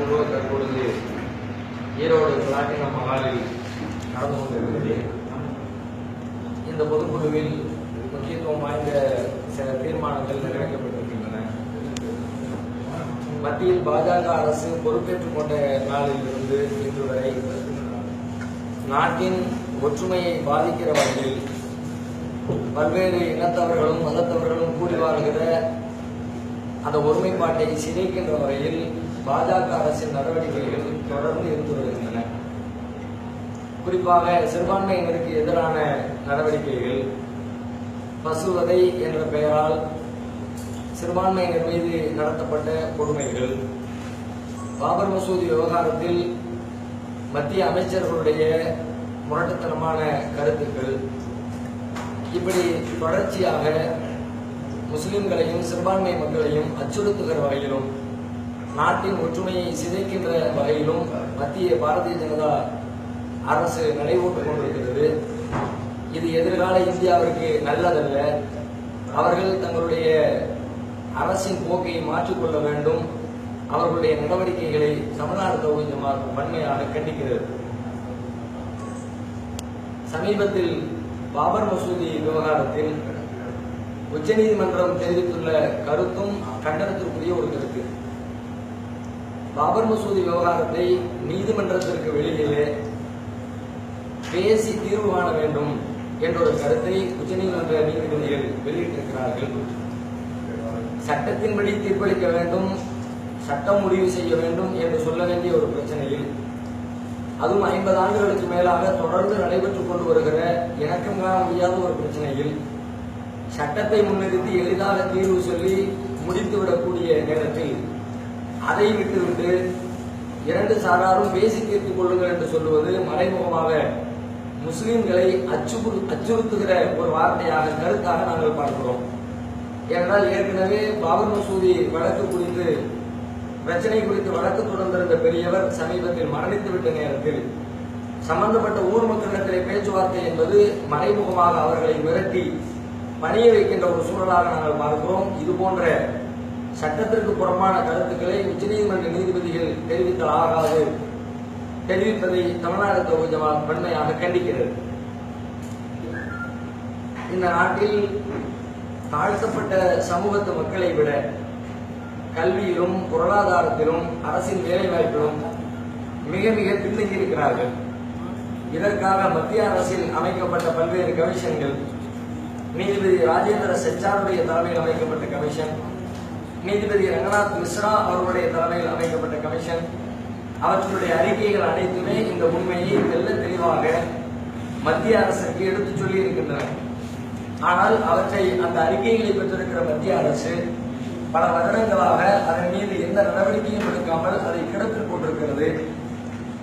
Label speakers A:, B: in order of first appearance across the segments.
A: பொதுக்குழு தற்பொழுது ஈரோடு பிளாட்டினம் மகாலில் நடந்து கொண்டிருக்கிறது. இந்த பொதுக்குழுவில் முக்கியத்துவம் வாய்ந்த சில தீர்மானங்கள் நிறைவேற்றப்பட்டிருக்கின்றன. மத்தியில் பாஜக அரசு பொறுப்பேற்றுக் கொண்ட நாளில் இருந்து இன்று வரை நாட்டின் ஒற்றுமையை பாதிக்கிற வகையில் பல்வேறு இனத்தவர்களும் மதத்தவர்களும் கூடி வாழ்கிற அந்த ஒருமைப்பாட்டை சிதைக்கின்ற வகையில் பாஜக அரசின் நடவடிக்கைகள் தொடர்ந்து இருந்து வருகின்றன. குறிப்பாக சிறுபான்மையினருக்கு எதிரான நடவடிக்கைகள் பசுவதை என்ற பெயரால் சிறுபான்மையினர் மீது நடத்தப்பட்ட கொடுமைகள் பாபர் மசூதி விவகாரத்தில் மத்திய அமைச்சர்களுடைய முரட்டுத்தனமான கருத்துக்கள். இப்படி தொடர்ச்சியாக முஸ்லிம்களையும் சிறுபான்மை மக்களையும் அச்சுறுத்துகிற வகையிலும் நாட்டின் ஒற்றுமையை சிதைக்கின்ற வகையிலும் மத்திய பாரதிய ஜனதா அரசு நினைவூட்டுக் கொண்டிருக்கிறது. இது எதிர்கால இந்தியாவிற்கு நல்லதல்ல. அவர்கள் தங்களுடைய அரசின் போக்கை மாற்றிக்கொள்ள வேண்டும். அவர்களுடைய நடவடிக்கைகளை தமிழ்நாடு தௌஹீத் வன்மையாக கண்டிக்கிறது. சமீபத்தில் பாபர் மசூதி விவகாரத்தில் உச்சநீதிமன்றம் தெரிவித்துள்ள கருத்தும் கண்டனத்திற்குரிய ஒரு கருத்து. பாபர் மசூதி விவகாரத்தை நீதிமன்றத்திற்கு வெளியிலே பேசி தீர்வு காண வேண்டும் என்ற ஒரு கருத்தை உச்சநீதிமன்ற நீதிபதிகள் வெளியிட்டிருக்கிறார்கள். சட்டத்தின்படி தீர்ப்பளிக்க வேண்டும் சட்டம் முடிவு செய்ய வேண்டும் என்று சொல்ல வேண்டிய ஒரு பிரச்சனையில் அதுவும் ஐம்பது ஆண்டுகளுக்கு மேலாக தொடர்ந்து நடைபெற்றுக் கொண்டு வருகிற இணக்கம் காண முடியாத ஒரு பிரச்சனையில் சட்டத்தை முன்னிறுத்தி எளிதாக தீர்வு சொல்லி முடித்துவிடக்கூடிய நேரத்தில் அதை விட்டுவிட்டு இரண்டு சாராரும் பேசி தீர்த்துக் கொள்ளுங்கள் என்று சொல்லுவது மறைமுகமாக முஸ்லிம்களை அச்சுறு அச்சுறுத்துகிற ஒரு வார்த்தையாக கருத்தாக நாங்கள் பார்க்கிறோம். ஏனென்றால் ஏற்கனவே பாபர் மசூதி வழக்கு குறித்து பிரச்சனை குறித்து வழக்கு தொடர்ந்திருந்த பெரியவர் சமீபத்தில் மரணித்துவிட்ட நேரத்தில் சம்பந்தப்பட்ட ஊர் மக்களிடத்திலே பேச்சுவார்த்தை என்பது மறைமுகமாக அவர்களை மிரட்டி பணிய வைக்கின்ற ஒரு சூழலாக நாங்கள் பார்க்கிறோம். இது போன்ற சட்டத்திற்கு புறம்பான கருத்துக்களை உச்சநீதிமன்ற நீதிபதிகள் தெரிவித்தல் ஆகாது. தெரிவிப்பதை தமிழ்நாடு தொகுதி ஜமாத் வன்மையாக கண்டிக்கிறது. இந்த நாட்டில் தாழ்த்தப்பட்ட சமூகத்து மக்களை விட கல்வியிலும் பொருளாதாரத்திலும் அரசின் வேலைவாய்ப்பிலும் மிக மிக பின்தங்கி இருக்கிறார்கள். இதற்காக மத்திய அரசில் அமைக்கப்பட்ட பல்வேறு கமிஷன்கள் நீதிபதி ராஜேந்திர செச்சாருடைய தலைமையில் அமைக்கப்பட்ட கமிஷன் நீதிபதி ரங்கநாத் மிஸ்ரா அவர்களுடைய தலைமையில் அமைக்கப்பட்ட கமிஷன். அவற்றுடைய அறிக்கைகள் அனைத்துமே இந்த உண்மையை தெல்ல தெளிவாக மத்திய அரசுக்கு எடுத்துச் சொல்லி இருக்கின்றன ஆனால் அவற்றை அந்த அறிக்கைகளை பெற்றிருக்கிற மத்திய அரசு பல வருடங்களாக அதன் மீது எந்த நடவடிக்கையும் எடுக்காமல் அதை கிடத்தில் போட்டிருக்கிறது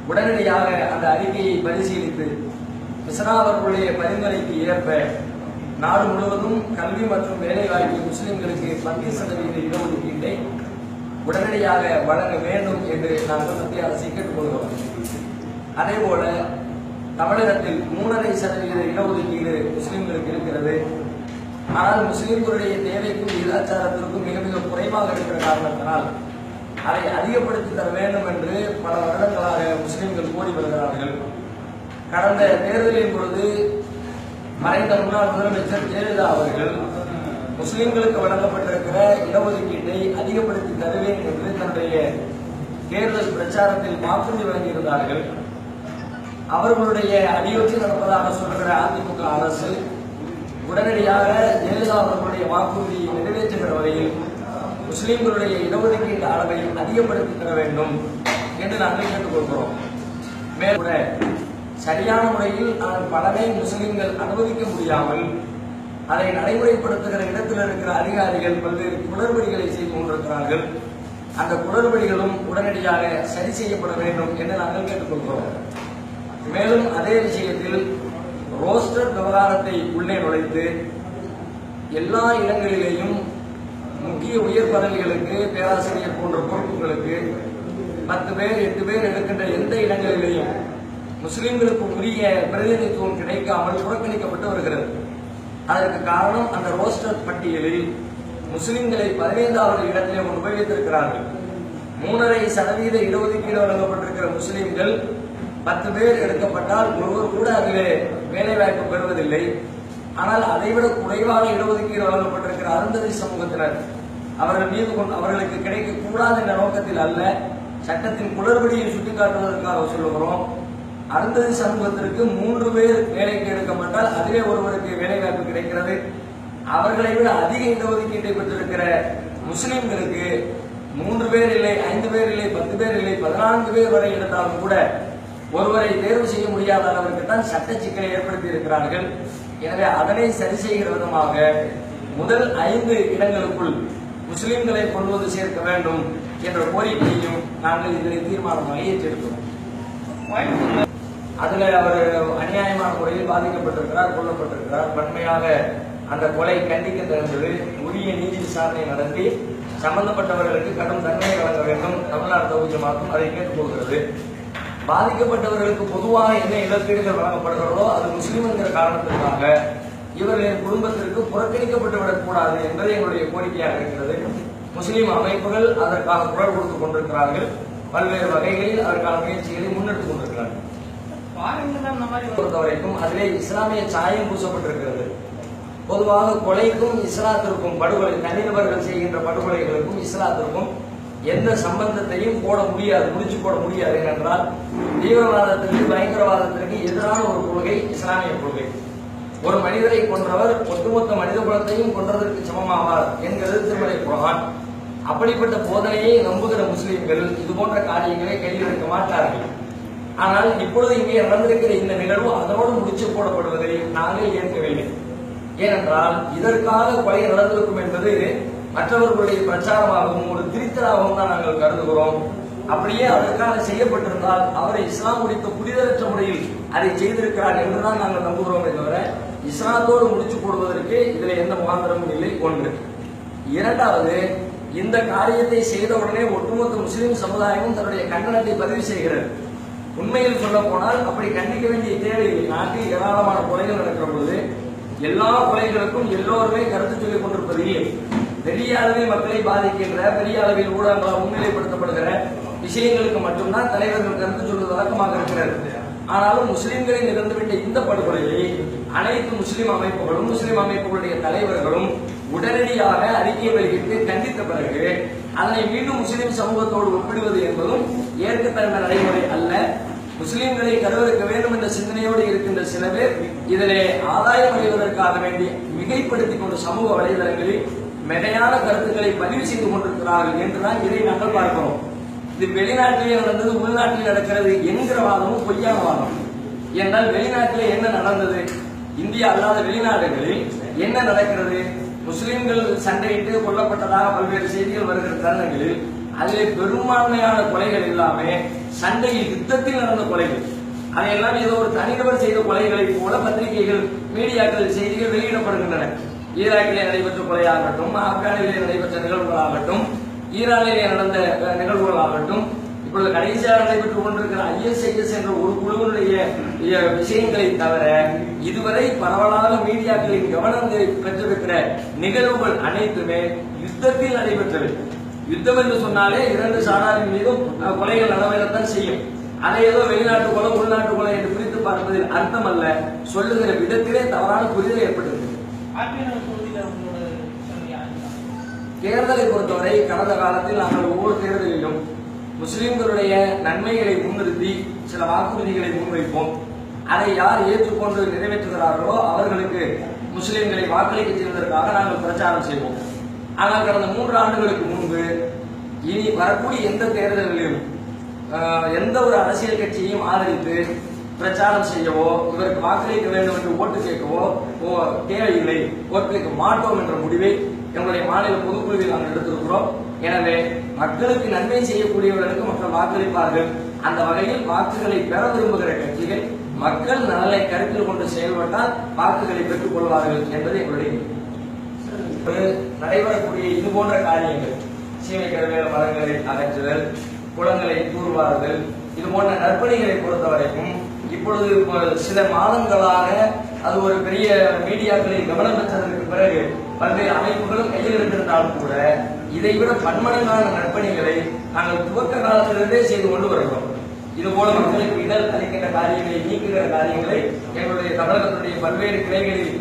A: உடனடியாக அந்த அறிக்கையை பரிசீலித்து மிஸ்ரா அவர்களுடைய பரிந்துரைக்கு ஏற்ப நாடு முழுவதும் கல்வி மற்றும் வேலைவாய்ப்பு முஸ்லிம்களுக்கு பத்து சதவீத இடஒதுக்கீட்டை உடனடியாக வழங்க வேண்டும் என்று நாங்கள் மத்திய அரசை கேட்டுக்கொள்கிறோம். அதே போல தமிழகத்தில் மூணரை சதவீத இடஒதுக்கீடு முஸ்லிம்களுக்கு இருக்கிறது. ஆனால் முஸ்லிம்களுடைய தேவைக்கும் விகிதாச்சாரத்திற்கும் மிக மிக குறைவாக இருக்கிற காரணத்தினால் அதை அதிகப்படுத்தி தர வேண்டும் என்று பல வருடங்களாக முஸ்லிம்கள் கோரி வருகிறார்கள். கடந்த தேர்தலின் பொழுது மறைந்த முன்னாள் முதலமைச்சர் ஜெயலலிதா அவர்கள் முஸ்லிம்களுக்கு வழங்கப்பட்டிருக்கிற இடஒதுக்கீட்டை அதிகப்படுத்தி தருவேன் என்று தன்னுடைய தேர்தல் பிரச்சாரத்தில் வாக்குறுதி வழங்கியிருந்தார்கள். அவர்களுடைய அடியொற்றி நடப்பதாக சொல்கிற அதிமுக அரசு உடனடியாக ஜெயலலிதா அவர்களுடைய வாக்குறுதியை நிறைவேற்றுகிற வகையில் முஸ்லிம்களுடைய இடஒதுக்கீட்டு அளவை அதிகப்படுத்தி தர வேண்டும் என்று நாங்கள் கேட்டுக்கொள்கிறோம். மேலும் கூட சரியான முறையில் அதன் பலனை முஸ்லிம்கள் அனுமதிக்க முடியாமல் அதை நடைமுறைப்படுத்துகிற இடத்தில் இருக்கிற அதிகாரிகள் பல்வேறு குளறுபடிகளை செய்து கொண்டிருக்கிறார்கள். அந்த குளறுபடிகளும் உடனடியாக சரி செய்யப்பட வேண்டும் என்று நாங்கள் கேட்டுக்கொள்கிறோம். மேலும் அதே விஷயத்தில் ரோஸ்டர் விவகாரத்தை உள்ளே நுழைத்து எல்லா இடங்களிலேயும் முக்கிய உயர் பதவிகளுக்கு பேராசிரியர் போன்ற பொறுப்புகளுக்கு பத்து பேர் எட்டு பேர் எடுக்கின்ற எந்த இடங்களிலேயும் முஸ்லிம்களுக்கு உரிய பிரதிநிதித்துவம் கிடைக்காமல் புறக்கணிக்கப்பட்டு வருகிறது. அதற்கு காரணம் அந்த ரோஸ்டர் பட்டியலில் முஸ்லிம்களை பதினைந்தாவது இடத்திலே கொண்டு போய் வைத்திருக்கிறார்கள். மூணரை சதவீத இடஒதுக்கீடு வழங்கப்பட்டிருக்கிற முஸ்லிம்கள் பத்து பேர் எடுக்கப்பட்டால் ஒருவர் கூட அதிலே வேலைவாய்ப்பு பெறுவதில்லை. ஆனால் அதைவிட குறைவாக இடஒதுக்கீடு வழங்கப்பட்டிருக்கிற அருந்ததி சமூகத்தினர் அவர்கள் மீது கொண்டு அவர்களுக்கு கிடைக்கக்கூடாது என்ற நோக்கத்தில் அல்ல சட்டத்தின் குளறுபடியை சுட்டிக்காட்டுவதற்காக சொல்லுகிறோம். அடுத்தது சமூகத்திற்கு மூன்று பேர் வேலைக்கு எடுக்கப்பட்டால் அதுவே ஒருவருக்கு வேலை வாய்ப்பு கிடைக்கிறது. அவர்களை விட அதிக இடஒதுக்கீட்டை பெற்றிருக்கிற முஸ்லிம்களுக்கு மூன்று பேர் இல்லை ஐந்து பேர் இல்லை பத்து பேர் இல்லை பதினான்கு பேர் வரை எடுத்தாலும் கூட ஒருவரை தேர்வு செய்ய முடியாத அளவிற்கு தான் சட்ட சிக்கலை ஏற்படுத்தி இருக்கிறார்கள். எனவே அதனை சரி செய்கிற விதமாக முதல் ஐந்து இடங்களுக்குள் முஸ்லிம்களை கொண்டு வந்து சேர்க்க வேண்டும் என்ற கோரிக்கையையும் நாங்கள் இதனை தீர்மானமாக ஏற்றிருக்கிறோம் அதுல அவர் அநியாயமான முறையில் பாதிக்கப்பட்டிருக்கிறார் கொல்லப்பட்டிருக்கிறார். வன்மையாக அந்த கொலை கண்டிக்க தகுந்தது. உரிய நீதி விசாரணை நடத்தி சம்பந்தப்பட்டவர்களுக்கு கடும் தண்டனை வழங்க வேண்டும். தமிழ்நாடு தௌஜமாக்கும் அதை கேட்டுக்கொள்கிறது. பாதிக்கப்பட்டவர்களுக்கு பொதுவாக என்ன இழப்பீடுகள் வழங்கப்படுகிறதோ அது முஸ்லீம் என்கிற காரணத்திற்காக இவர்களின் குடும்பத்திற்கு புறக்கணிக்கப்பட்டு விடக்கூடாது என்பது எங்களுடைய கோரிக்கையாக இருக்கிறது. முஸ்லீம் அமைப்புகள் அதற்காக குரல் கொடுத்துக் கொண்டிருக்கிறார்கள். பல்வேறு வகைகளில் அதற்கான முயற்சிகளை முன்னெடுத்துக் கொண்டிருக்கிறார்கள். பொறுத்தவரைக்கும் அதிலே இஸ்லாமிய சாயம் பூசப்பட்டிருக்கிறது. பொதுவாக கொலைக்கும் இஸ்லாத்திற்கும் படுகொலை தனிநபர்கள் செய்கின்ற படுகொலைகளுக்கும் இஸ்லாத்திற்கும் எந்த சம்பந்தத்தையும் போட முடியாது முடிச்சு போட முடியாது ஏனென்றால் தீவிரவாதத்திற்கு பயங்கரவாதத்திற்கு எதிரான ஒரு கொள்கை இஸ்லாமிய கொள்கை. ஒரு மனிதரை கொன்றவர் ஒட்டுமொத்த மனித குலத்தையும் கொன்றதற்கு சமமாவார் என்கிறது திருமலை குரான் அப்படிப்பட்ட போதனையை நம்புகிற முஸ்லிம்கள் இது போன்ற காரியங்களை கையில் எடுக்க மாட்டார்கள். ஆனால் இப்பொழுது இங்கே நடந்திருக்கிற இந்த நிகழ்வு அதனோடு முடிச்சு போடப்படுவதை நாங்கள் ஏற்கவில்லை. ஏனென்றால் இதற்காக கொலை நடந்திருக்கும் என்பது மற்றவர்களுடைய பிரச்சாரமாகவும் ஒரு திருத்தலாகவும் தான் நாங்கள் கருதுகிறோம். அப்படியே அதற்காக செய்யப்பட்டிருந்தால் அவரை இஸ்லாம் குறித்த புரிதலற்ற முறையில் அதை செய்திருக்கிறார் என்றுதான் நாங்கள் நம்புகிறோமே தவிர இஸ்லாத்தோடு முடிச்சு போடுவதற்கு இதுல எந்த முகாந்திரமும் இல்லை. ஒன்று. இரண்டாவது இந்த காரியத்தை செய்தவுடனே ஒட்டுமொத்த முஸ்லிம் சமுதாயமும் தன்னுடைய கண்டனத்தை பதிவு செய்கிறது. உண்மையில் சொல்ல போனால் அப்படி கண்டிக்க வேண்டிய தேவையில்லை நாட்டில் ஏராளமான கொலைகள் நடக்கிற பொழுது எல்லா கொலைகளுக்கும் எல்லோருமே கருத்து சொல்லிக் கொண்டிருப்பது இல்லை. பெரிய அளவில் மக்களை பாதிக்கின்ற பெரிய அளவில் ஊடகங்களால் முன்னிலைப்படுத்தப்படுகிற விஷயங்களுக்கு மட்டும்தான் தலைவர்கள் கருத்து சொல்வது வழக்கமாக இருக்கிறது. ஆனாலும் முஸ்லிம்களில் நிகழ்ந்துவிட்ட இந்த படுகொலையை அனைத்து முஸ்லிம் அமைப்புகளும் முஸ்லிம் அமைப்புகளுடைய தலைவர்களும் உடனடியாக அறிக்கை வெளியிட்டு கண்டித்த பிறகு அதனை மீண்டும் முஸ்லிம் சமூகத்தோடு ஒப்பிடுவது என்பதும் ஏற்கத்தன்மை நடைமுறை அல்ல. முஸ்லிம்களை கருவறுக்க வேண்டும் என்ற சிந்தனையோடு இருக்கின்ற சில பேர் இதனை ஆதாயம் அடைவதற்காக வேண்டி மிகைப்படுத்திக் கொண்டு சமூக வலைதளங்களில் மிகையான கருத்துக்களை பதிவு செய்து கொண்டிருக்கிறார்கள் என்றுதான் இதை நாங்கள் பார்க்கிறோம். இது வெளிநாட்டிலே நடந்தது உள்நாட்டில் நடக்கிறது என்கிற வாதமும் பொய்யான வாதம். என்றால் வெளிநாட்டிலே என்ன நடந்தது? இந்தியா அல்லாத வெளிநாடுகளில் என்ன நடக்கிறது? முஸ்லிம்கள் சண்டையிட்டு கொல்லப்பட்டதாக பல்வேறு செய்திகள் வருகிற தருணங்களில் அதிலே பெரும்பான்மையான கொலைகள் எல்லாமே சண்டையில் யுத்தத்தில் நடந்த கொலைகள். அதையெல்லாம் ஏதோ ஒரு தனிநபர் செய்த கொலைகளை போல பத்திரிகைகள் மீடியாக்கள் செய்திகள் வெளியிடப்படுகின்றன. ஈராக்கிலே நடைபெற்ற கொலையாகட்டும் ஆப்கானிலே நடைபெற்ற நிகழ்வுகளாகட்டும் ஈரானிலே நடந்த நிகழ்வுகளாகட்டும் இப்பொழுது கடைசியாக நடைபெற்றுக் கொண்டிருக்கிற ஐஎஸ்ஐஎஸ் என்ற ஒரு குழுவினுடைய விஷயங்களை தவிர இதுவரை பரவலாக மீடியாக்களின் கவனத்தை பெற்றிருக்கிற நிகழ்வுகள் அனைத்துமே யுத்தத்தில் நடைபெற்றது. யுத்தம் என்று சொன்னாலே இரண்டு சாராரின் மீதும் கொலைகள் நடவேறத்தான் செய்யும். அதை ஏதோ வெளிநாட்டு கொலை உள்நாட்டு கொலை என்று பிரித்து பார்ப்பதில் அர்த்தம் அல்ல சொல்லுகிற விதத்திலே தவறான புரிதல் ஏற்பட்டிருக்கு தேர்தலை பொறுத்தவரை கடந்த காலத்தில் நாங்கள் ஒவ்வொரு தேர்தலிலும் முஸ்லிம்களுடைய நன்மைகளை முன்னிறுத்தி சில வாக்குறுதிகளை முன்வைப்போம். அதை யார் ஏற்றுக்கொண்டு நிறைவேற்றுகிறார்களோ அவர்களுக்கு முஸ்லிம்களை வாக்களிக்க செய்வதற்காக நாங்கள் பிரச்சாரம் செய்வோம். ஆனால் கடந்த மூன்று ஆண்டுகளுக்கு முன்பு இனி வரக்கூடிய எந்த தேர்தலிலும் எந்த ஒரு அரசியல் கட்சியையும் ஆதரித்து பிரச்சாரம் செய்யவோ இவருக்கு வாக்களிக்க வேண்டும் என்று ஓட்டு கேட்கவோ ஓ, தேவையில்லை. ஓட்டு கேட்க மாட்டோம் என்ற முடிவை எங்களுடைய மாநில பொதுக்குழுவில் நாங்கள் எடுத்திருக்கிறோம். எனவே மக்களுக்கு நன்மை செய்யக்கூடியவர்களுக்கு மக்கள் வாக்களிப்பார்கள். அந்த வகையில் வாக்குகளை பெற விரும்புகிற கட்சிகள் மக்கள் நலனை கருத்தில் கொண்டு செயல்பட்டால் வாக்குகளை பெற்றுக் கொள்வார்கள் என்பது எங்களுடைய நடைபெறக்கூடிய இது போன்ற காரியங்கள் சீமை மரங்களை அகற்றுதல் குளங்களை தூர்வாறுதல் இது போன்ற நற்பணிகளை பொறுத்த வரைக்கும் இப்பொழுது சில மாதங்களாக அது ஒரு பெரிய மீடியாக்களில் கவனம் பெற்றதற்கு பிறகு பல்வேறு அமைப்புகளும் கையில் இருந்திருந்தாலும் கூட இதைவிட பன்மடங்கான நற்பணிகளை நாங்கள் துவக்க காலத்திலிருந்தே செய்து கொண்டு வருகிறோம். இது போல மக்களுக்கு இடர் அளிக்கின்ற காரியங்களை நீக்குகிற காரியங்களை எங்களுடைய தமிழகத்துடைய பல்வேறு கிளைகளில்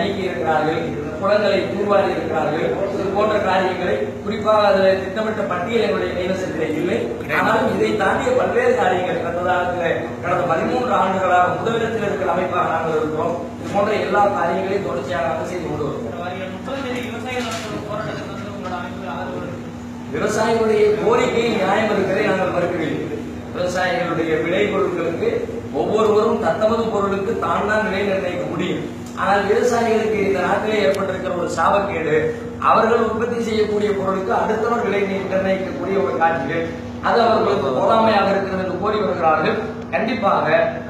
A: நீக்கி இருக்கிறார்கள் குளங்களை தூர்வாரி இருக்கிறார்கள் இது போன்ற காரியங்களை குறிப்பாக அதில் திட்டமிட்ட பட்டியல் எங்களுடைய கைவசத்திலே இல்லை. ஆனாலும் இதை தாண்டிய பல்வேறு காரியங்கள் கடந்த காலத்தில் கடந்த பதிமூன்று ஆண்டுகளாக முதலிடத்தில் இருக்கிற அமைப்பாக நாங்கள் இருக்கிறோம். இது போன்ற எல்லா காரியங்களையும் தொடர்ச்சியாக செய்து கொண்டு வரும்
B: வருகிற முப்பதாம் தேதி விவசாயிகள் நடத்தும் போராட்டத்துக்கு வந்து உங்களோட அமைப்பு ஆதரவு இருக்கு.
A: விவசாயிகளுடைய கோரிக்கை நியாயம் இருக்கிறதை நாங்கள் மறுக்கவில்லை. விவசாயிகளுடைய விளை பொருட்களுக்கு ஒவ்வொருவரும் தத்தமது பொருளுக்கு தான் தான் விலை நிர்ணயிக்க முடியும். ஆனால் விவசாயிகளுக்கு இந்த நாட்டிலே ஏற்பட்டிருக்கிற ஒரு சாபக்கேடு அவர்கள் உற்பத்தி செய்யக்கூடிய பொருளுக்கு அடுத்தவர் விலை நிர்ணயிக்கக்கூடிய ஒரு காட்சிகள் அது அவர்களுக்கு போதாமையாக இருக்கிறது என்று கோரி வருகிறார்கள். கண்டிப்பாக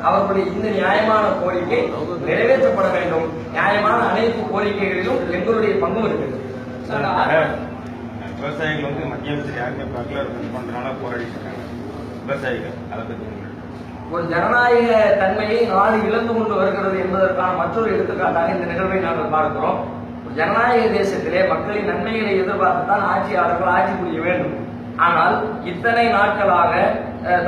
A: அவர்களுடைய இந்த நியாயமான கோரிக்கை நிறைவேற்றப்பட வேண்டும். நியாயமான அனைத்து கோரிக்கைகளிலும் எங்களுடைய பங்கும் இருக்கிறது.
C: விவசாயிகள் வந்து மத்திய அரசு யாருமே பார்க்கல பண்றதுனால போராடிட்டு இருக்காங்க விவசாயிகள் அதை பத்தி
A: ஒரு ஜனநாயக தன்மையை நாடு இழந்து கொண்டு வருகிறது என்பதற்கான மற்றொரு எடுத்துக்காட்டாக இந்த நிகழ்வை நாங்கள் பார்க்கிறோம். ஒரு ஜனநாயக தேசத்திலே மக்களின் நன்மைகளை எதிர்பார்த்துத்தான் ஆட்சியாளர்கள் ஆட்சி புரிய வேண்டும். ஆனால் இத்தனை நாட்களாக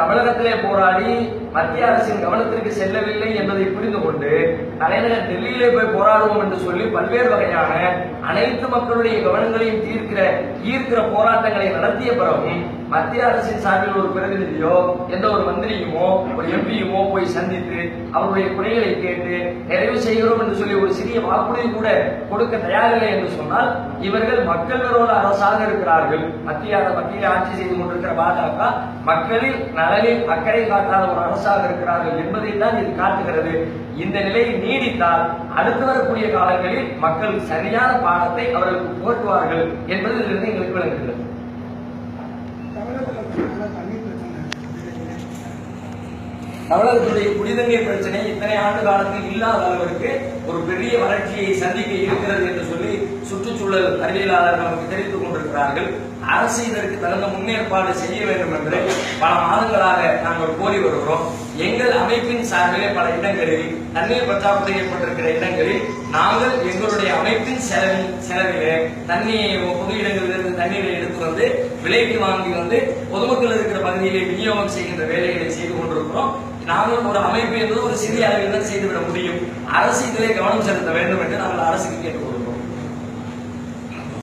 A: தமிழகத்திலே போராடி மத்திய அரசின் கவனத்திற்கு செல்லவில்லை என்பதை புரிந்து கொண்டு தலைநகர் டெல்லியிலே போய் போராடுவோம் என்று சொல்லி பல்வேறு வகையான அனைத்து மக்களுடைய கவனங்களையும் தீர்க்கிற ஈர்க்கிற போராட்டங்களை நடத்திய பிறகும் மத்திய அரசின் சார்பில் ஒரு பிரதிநிதியோ எந்த ஒரு மந்திரியுமோ ஒரு எம்பியுமோ போய் சந்தித்து அவருடைய குறைகளை கேட்டு நிறைவு செய்கிறோம் என்று சொல்லி ஒரு சிறிய வாக்குறுதி கூட கொடுக்க தயாரில்லை என்று சொன்னால் இவர்கள் மக்கள் விரோத அரசாக இருக்கிறார்கள். மத்திய மத்தியில் ஆட்சி செய்து கொண்டிருக்கிற பாஜக மக்களில் நலனில் அக்கறை காட்டாத ஒரு அரசாக இருக்கிறார்கள் என்பதை தான் இது காட்டுகிறது. இந்த நிலை நீடித்தால் அடுத்து வரக்கூடிய காலங்களில் மக்கள் சரியான பாடத்தை அவர்களுக்கு போற்றுவார்கள் என்பது இதிலிருந்து எங்களுக்கு விளங்குகிறது. தமிழகத்துடைய குடிநீர் பிரச்சனை இத்தனை ஆண்டு காலத்தில் இல்லாத அளவிற்கு ஒரு பெரிய வளர்ச்சியை சந்திக்க இருக்கிறது என்று சொல்லி சுற்றுச்சூழல் அறிவியலாளர்கள் நமக்கு தெரிவித்துக் கொண்டிருக்கிறார்கள். அரசு இதற்கு தகுந்த முன்னேற்பாடு செய்ய வேண்டும் என்று பல மாதங்களாக நாங்கள் கோரி வருகிறோம். எங்கள் அமைப்பின் சார்பிலே பல இடங்களில் தண்ணீர் பற்றாக்குறை ஏற்பட்டிருக்கிற இடங்களில் நாங்கள் எங்களுடைய அமைப்பின் செலவில் செலவிலே தண்ணியை பொது இடங்களிலிருந்து தண்ணீரை எடுத்து வந்து விலைக்கு வாங்கி வந்து பொதுமக்கள் இருக்கிற பகுதியிலே விநியோகம் செய்கின்ற வேலைகளை செய்து கொண்டிருக்கிறோம். நாங்கள் ஒரு அமைப்பு என்பது ஒரு சிறிய அளவில் தான் செய்துவிட முடியும். அரசு இதிலே கவனம் செலுத்த வேண்டும் என்று நாங்கள் அரசுக்கு கேட்டுக்கொள்வோம்